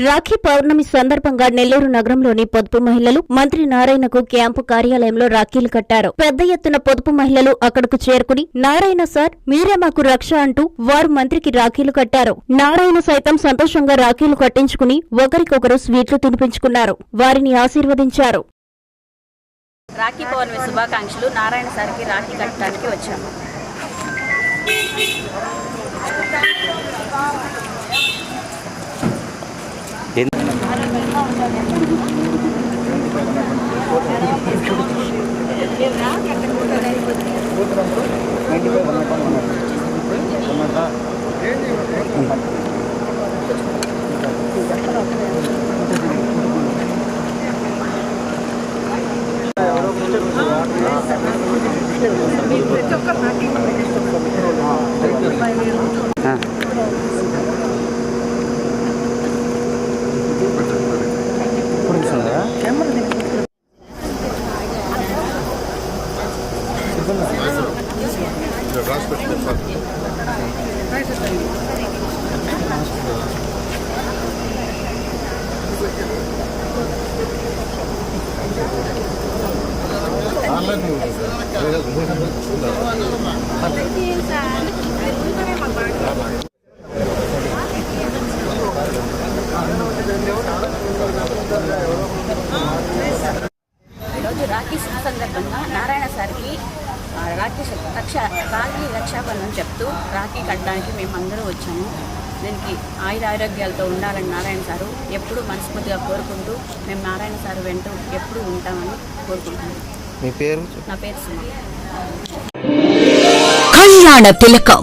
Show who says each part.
Speaker 1: రాఖీ పౌర్ణమి సందర్భంగా నెల్లూరు నగరంలోని పొదుపు మహిళలు మంత్రి నారాయణకు క్యాంపు కార్యాలయంలో రాఖీలు కట్టారు. పెద్ద ఎత్తున పొదుపు మహిళలు అక్కడకు చేరుకుని నారాయణ సార్ మీరే మాకు రక్ష అంటూ వారు మంత్రికి రాఖీలు కట్టారు. నారాయణ సైతం సంతోషంగా రాఖీలు కట్టించుకుని ఒకరికొకరు స్వీట్లు తినిపించుకున్నారు. వారిని ఆశీర్వదించారు.
Speaker 2: రాఖీ పౌర్ణమి శుభాకాంక్షలు. నారాయణ సార్కి రాఖీ కట్టడానికి వచ్చాము. ఈరోజు రాఖీ శుభ సందర్భంగా నారాయణ సార్కి ఆ, రాఖీ రక్ష రాఖీ రక్షాబంధం చెప్తూ రాఖీ కట్టడానికి మేము అందరూ వచ్చాము. దీనికి ఆయుర ఆరోగ్యాలతో ఉండాలని నారాయణ సారు ఎప్పుడూ మనస్ఫూర్తిగా కోరుకుంటూ మేము నారాయణ సారు వెంట ఎప్పుడూ ఉంటామని కోరుకుంటున్నాము
Speaker 3: మీ పేరు?
Speaker 2: నా పేరు సుమ.
Speaker 4: కళ్యాణ తిలకం.